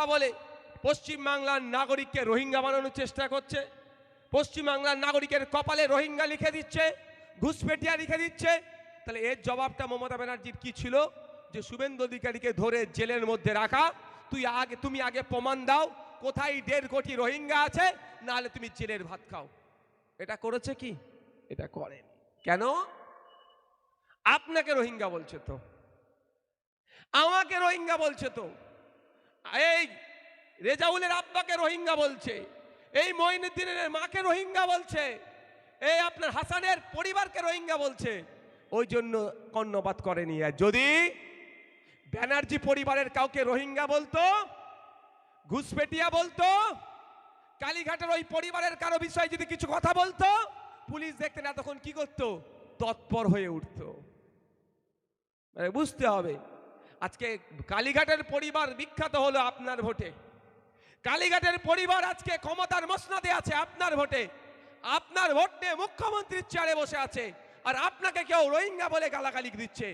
কথা বলে পশ্চিম বাংলার নাগরিককে রোহিঙ্গা বানানোর চেষ্টা করছে। পশ্চিম বাংলার নাগরিকের কপালে রোহিঙ্গা লিখে দিচ্ছে, ঘুষপেটিয়া লিখে দিচ্ছে। তাহলে এর জবাবটা মমতা ব্যানার্জির কি ছিল? যে শুভেন্দু অধিকারীকে ধরে জেলের মধ্যে রাখা, তুই আগে, তুমি আগে প্রমাণ দাও, কোথায় দেড় কোটি রোহিঙ্গা আছে, নাহলে তুমি জেলের ভাত খাও। এটা করেছে কি? এটা করেন। কেন? আপনাকে রোহিঙ্গা বলছে তো। আমাকে রোহিঙ্গা বলছে তো। এই রেজাউলের আব্বাকে রোহিঙ্গা বলছে, এই মঈনুদ্দিনের মাকে রোহিঙ্গা বলছে, এই আপনার হাসানের পরিবারকে রোহিঙ্গা বলছে, ওই জন্য কর্ণপাত করেনি। আর যদি ব্যানার্জি পরিবারের কাউকে রোহিঙ্গা বলতো ঘুষপেটিয়া বলতো, কালীঘাটের ওই পরিবারের কারও বিষয়ে যদি কিছু কথা বলতো, পুলিশ দেখতে না তখন কি করতো? তৎপর হয়ে উঠতো। মানে বুঝতে হবে। আজকে কালীঘাটের পরিবার বিখ্যাত হলো আপনার ভোটে। কালীঘাটের পরিবার আজকে ক্ষমতার মসনাদে আছে আপনার ভোটে। আপনার ভোট নিয়ে মুখ্যমন্ত্রীর চেয়ারে বসে আছে আর আপনাকে কেউ রোহিঙ্গা বলে গালাগালি দিচ্ছে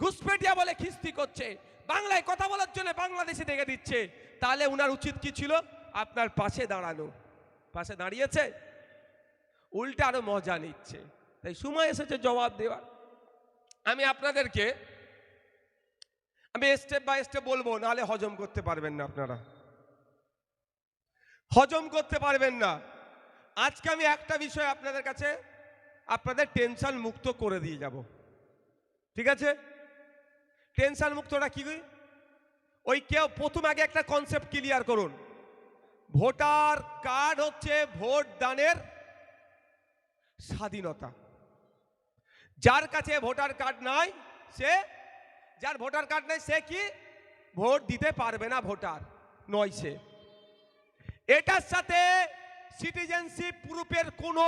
ঘুষপেটিয়া বলে খিস্তি করছে, বাংলায় কথা বলার জন্য বাংলাদেশে ডেকে দিচ্ছে। তাহলে উনার উচিত কি ছিল? আপনার পাশে দাঁড়ানো। পাশে দাঁড়িয়েছে? উল্টে আরও মজা নিচ্ছে। তাই সময় এসেছে জবাব দেওয়ার। আমি আপনাদেরকে আমি স্টেপ বাই স্টেপ বলব, নাহলে হজম করতে পারবেন না আপনারা। হজম করতে পারবেন না। আজকে আমি একটা বিষয় আপনাদের কাছে, আপনাদের টেনশন মুক্ত করে দিয়ে যাব। ঠিক আছে? টেনশন মুক্তটা কি? ওই কেউ, প্রথম আগে একটা কনসেপ্ট ক্লিয়ার করুন। ভোটার কার্ড হচ্ছে ভোট দানের স্বাধীনতা। যার কাছে ভোটার কার্ড নাই, সে যার ভোটার কার্ড নেই, সে কি? ভোট দিতে পারবে না ভোটার। নয় সে। এটার সাথে সিটিজেনশিপ প্রুফের কোনো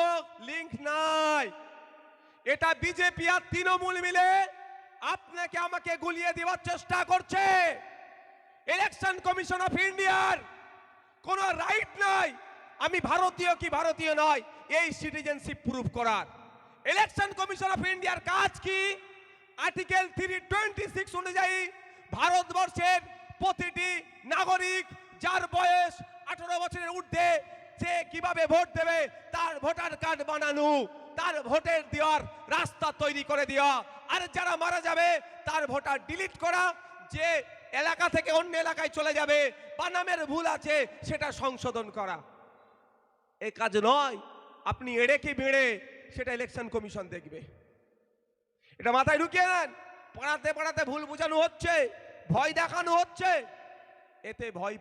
লিঙ্ক নাই। এটা বিজেপি আর তৃণমূল মিলে আপনাকে আমাকে গুলিয়ে দেওয়ার চেষ্টা করছে। ইলেকশন কমিশন অফ ইন্ডিয়ার কোনো রাইট নাই। আমি ভারতীয় কি ভারতীয় নয়, এই সিটিজেনশিপ প্রুফ করার। ইলেকশন কমিশন অফ ইন্ডিয়ার কাজ কি? আর্টিকেল থ্রি টোয়েন্টি সিক্স অনুযায়ী ভারতবর্ষের প্রতিটি নাগরিক যার বয়স আঠারো বছরের ঊর্ধ্বে, সে কীভাবে ভোট দেবে তার ভোটার কার্ড বানানো, তার ভোটের দেওয়ার রাস্তা তৈরি করে দেওয়া। আর যারা মারা যাবে, তার ভোটার ডিলিট করা, যে এলাকা থেকে অন্য এলাকায় চলে যাবে, বা নামের ভুল আছে, সেটা সংশোধন করা। এ কাজ নয়, আপনি এড়ে কি বেড়ে সেটা ইলেকশন কমিশন দেখবে। এটা মাথায় ঢুকিয়ে দেন। পড়াতে পড়াতে ভুল বোঝানো হচ্ছে ভয় দেখানো হচ্ছে। এতে ভয়